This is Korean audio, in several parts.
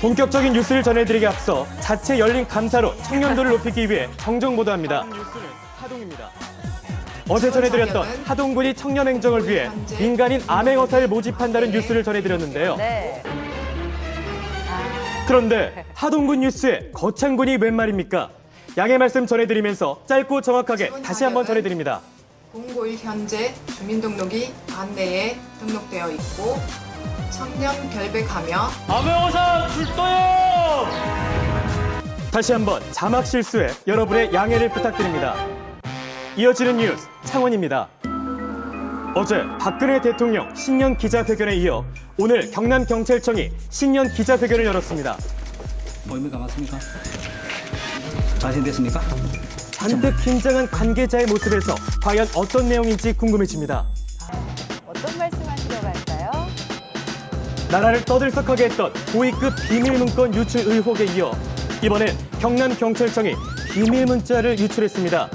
본격적인 뉴스를 전해드리기 앞서 자체 열린 감사로 청년도를 높이기 위해 정정 보도합니다. 뉴스는 하동입니다. 어제 전해드렸던 하동군이 청년 행정을 위해 민간인 암행어사를 모집한다는 뉴스를 전해드렸는데요. 네. 그런데 하동군 뉴스에 거창군이 웬 말입니까? 양해 말씀 전해드리면서 짧고 정확하게 다시 한번 전해드립니다. 공고일 현재 주민등록이 반대에 등록되어 있고 청년 결백하며 암행어사 출동요! 다시 한번 자막 실수에 여러분의 양해를 부탁드립니다. 이어지는 뉴스 창원입니다. 어제 박근혜 대통령 신년 기자회견에 이어 오늘 경남경찰청이 신년 기자회견을 열었습니다. 의미가 맞습니까? 자신됐습니까? 잔뜩 긴장한 관계자의 모습에서 과연 어떤 내용인지 궁금해집니다. 나라를 떠들썩하게 했던 고위급 비밀 문건 유출 의혹에 이어 이번엔 경남 경찰청이 비밀 문자를 유출했습니다.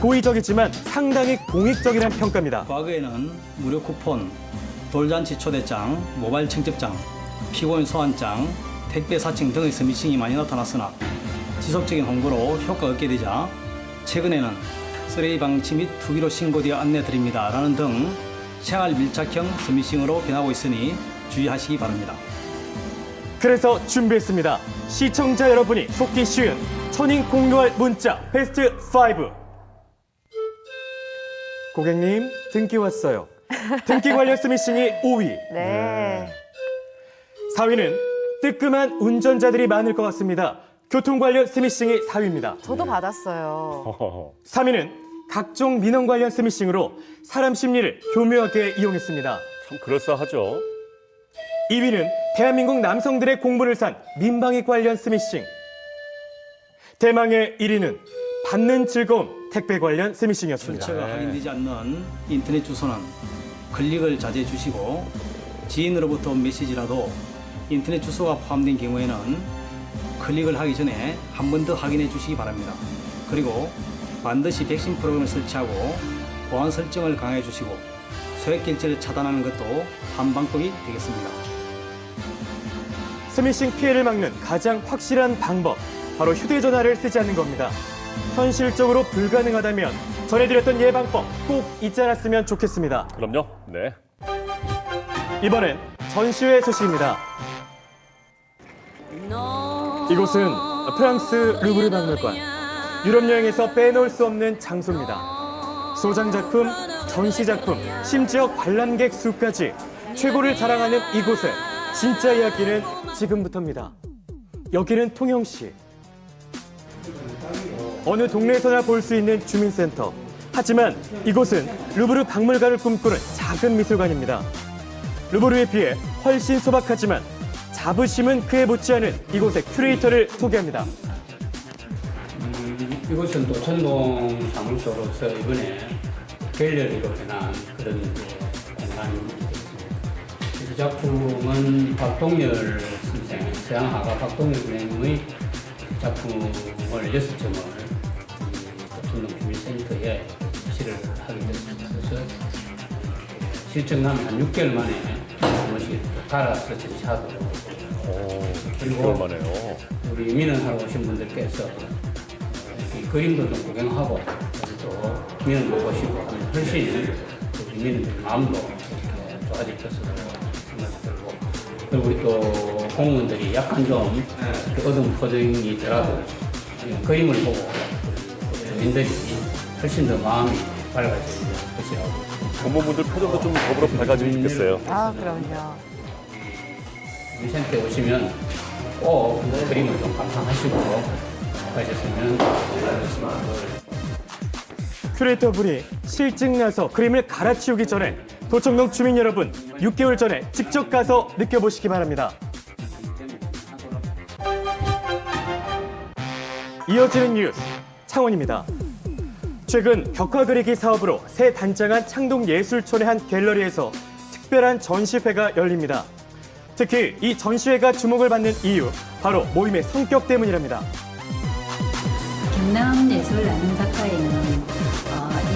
고의적이지만 상당히 공익적이란 평가입니다. 과거에는 무료 쿠폰, 돌잔치 초대장, 모바일 청첩장, 피고인 소환장, 택배 사칭 등의 서미싱이 많이 나타났으나 지속적인 홍보로 효과가 없게 되자 최근에는 쓰레기 방치 및 투기로 신고되어 안내드립니다. 라는 등 생활 밀착형 서미싱으로 변하고 있으니 주의하시기 바랍니다. 그래서 준비했습니다. 시청자 여러분이 속기 쉬운 천인 공유할 문자 베스트 5. 고객님, 등기 왔어요. 등기 관련 스미싱이 5위. 네. 4위는 뜨끔한 운전자들이 많을 것 같습니다. 교통 관련 스미싱이 4위입니다. 저도 받았어요. 3위는 각종 민원 관련 스미싱으로 사람 심리를 교묘하게 이용했습니다. 참 그럴싸하죠. 2위는 대한민국 남성들의 공부를 산 민방위 관련 스미싱. 대망의 1위는 받는 즐거움 택배 관련 스미싱이었습니다. 출처가 확인되지 않는 인터넷 주소는 클릭을 자제해 주시고 지인으로부터 온 메시지라도 인터넷 주소가 포함된 경우에는 클릭을 하기 전에 한 번 더 확인해 주시기 바랍니다. 그리고 반드시 백신 프로그램을 설치하고 보안 설정을 강화해 주시고 소액 결제를 차단하는 것도 한 방법이 되겠습니다. 스미싱 피해를 막는 가장 확실한 방법, 바로 휴대전화를 쓰지 않는 겁니다. 현실적으로 불가능하다면 전해드렸던 예방법 꼭 잊지 않았으면 좋겠습니다. 그럼요. 네. 이번엔 전시회 소식입니다. 이곳은 프랑스 루브르 박물관. 유럽 여행에서 빼놓을 수 없는 장소입니다. 소장 작품, 전시 작품, 심지어 관람객 수까지 최고를 자랑하는 이곳의 진짜 이야기는 지금부터입니다. 여기는 통영시. 어느 동네에서나 볼 수 있는 주민센터. 하지만 이곳은 루브르 박물관을 꿈꾸는 작은 미술관입니다. 루브르에 비해 훨씬 소박하지만 자부심은 그에 못지않은 이곳의 큐레이터를 소개합니다. 이곳은 또 전동 사무소로서 이번에 갤러리로 변한 그런 공간입니다. 이 작품은 박동열 선생, 서양화가 박동열 선생의 작품을 여섯 점을 전동주민센터에 실을 하게 됐습니다. 그래서 실증하면 한 6개월 만에 한 번씩 갈아서 전시하도록 오, 그리고 오랜만에요. 우리 민원하러 오신 분들께서 이 그림도 좀 구경하고 또 민원도 보시고 하면 훨씬 우리 민원들 마음도 이렇게 좋아질 것으로 우리 또 공무원들이 약간 좀 이렇게 어두운 표정이 더라도 이 그림을 보고 민들이 훨씬 더 마음이 밝아질 것이라고 공무원분들 표정도 좀 더불어 밝아지면 좋겠어요. 아, 그럼요. 센터에 오시면 꼭 그림을 좀 감상하시고 가셨으면 좋겠습니다. 큐레이터 분이 실증 나서 그림을 갈아치우기 전에 도청동 주민 여러분 6개월 전에 직접 가서 느껴보시기 바랍니다. 이어지는 뉴스 창원입니다. 최근 벽화 그리기 사업으로 새 단장한 창동 예술촌의 한 갤러리에서 특별한 전시회가 열립니다. 특히 이 전시회가 주목을 받는 이유 바로 모임의 성격 때문이랍니다. 경남 예술 나눔 작가에는 어,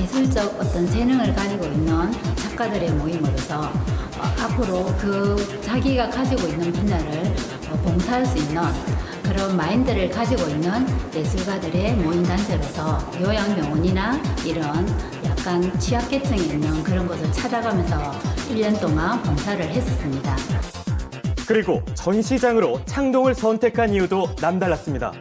예술적 어떤 재능을 가지고 있는 작가 작가들의 모임으로서 어, 앞으로 그 자기가 가지고 있는 분야를 어, 봉사할 수 있는 그런 마인드를 가지고 있는 예술가들의 모임 단체로서 요양병원이나 이런 약간 취약계층에 있는 그런 곳을 찾아가면서 1년 동안 봉사를 했었습니다. 그리고 전시장으로 창동을 선택한 이유도 남달랐습니다.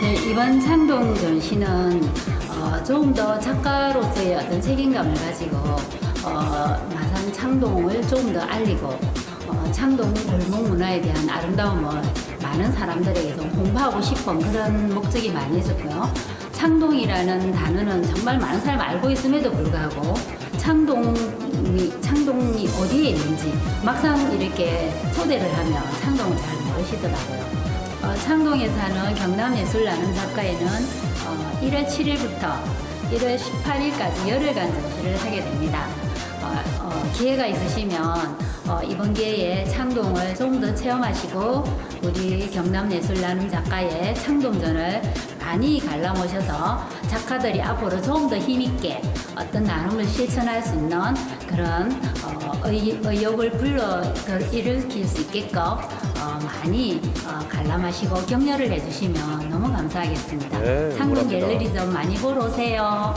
네, 이번 창동 전시는 어, 조금 더 작가로서의 어떤 책임감을 가지고 어, 마산 창동을 조금 더 알리고 어, 창동 골목 문화에 대한 아름다움을 많은 사람들에게 좀 홍보하고 싶은 그런 목적이 많이 있었고요. 창동이라는 단어는 정말 많은 사람이 알고 있음에도 불구하고 창동이, 창동이 어디에 있는지 막상 이렇게 초대를 하면 창동을 잘 모르시더라고요. 어, 창동에 사는 경남예술나눔 작가에는 어, 1월 7일부터 1월 18일까지 열흘간 전시를 하게 됩니다. 어, 어, 기회가 있으시면 어, 이번 기회에 창동을 조금 더 체험하시고 우리 경남예술나눔 작가의 창동전을 많이 관람오셔서 작가들이 앞으로 조금 더 힘있게 어떤 나눔을 실천할 수 있는 그런 어, 의, 의욕을 불러 그 일으킬 수 있게끔 어, 많이 어, 관람하시고 격려를 해주시면 너무 감사하겠습니다. 네, 창동 응원합니다. 갤러리 좀 많이 보러 오세요.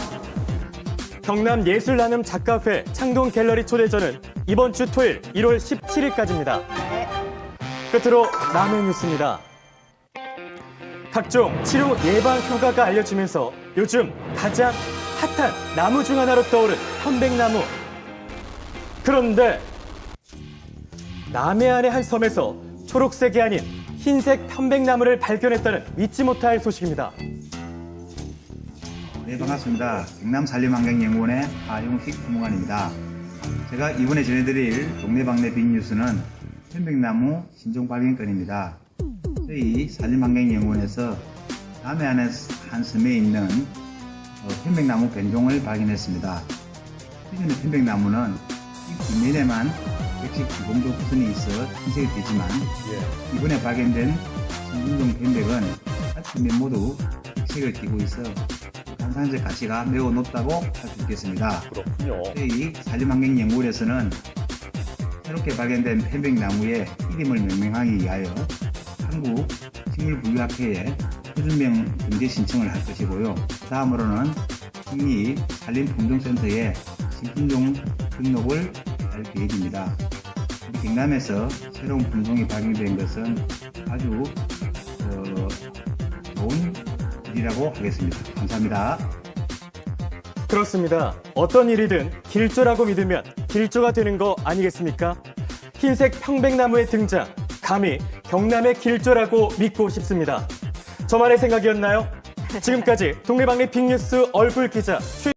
경남 예술 나눔 작가회 창동 갤러리 초대전은 이번 주 토요일 1월 17일까지입니다. 네. 끝으로 남의 뉴스입니다. 각종 치료 예방 효과가 알려지면서 요즘 가장 핫한 나무 중 하나로 떠오른 편백나무. 그런데 남해안의 한 섬에서 초록색이 아닌 흰색 편백나무를 발견했다는 믿지 못할 소식입니다. 네, 반갑습니다. 경남 산림환경연구원의 하용식 부무관입니다. 제가 이번에 전해드릴 동네방네 빅뉴스는 편백나무 신종 발견건입니다. 저희 산림환경연구원에서 남해안의 한 섬에 있는 어, 편백나무 변종을 발견했습니다. 기존의 편백나무는 이 뒷면에만 백색 기공조 구선이 있어 흰색이 되지만 예. 이번에 발견된 신분종 편백은 뒷면 모두 백색을 띠고 있어 관상적 가치가 매우 높다고 할 수 있겠습니다. 그렇군요. 저희 산림환경연구원에서는 새롭게 발견된 편백나무의 이름을 명명하기 위하여 한국 식물분류학회에 표준명 등재 신청을 할 것이고요. 다음으로는 국립 산림품종센터에 신품종 등록을 할 계획입니다. 우리 경남에서 새로운 품종이 발견된 것은 아주 어, 좋은 일이라고 하겠습니다. 감사합니다. 그렇습니다. 어떤 일이든 길조라고 믿으면 길조가 되는 거 아니겠습니까? 흰색 평백나무의 등장, 감히 경남의 길조라고 믿고 싶습니다. 저만의 생각이었나요? 지금까지 동네방네 빅뉴스 얼굴 기자 최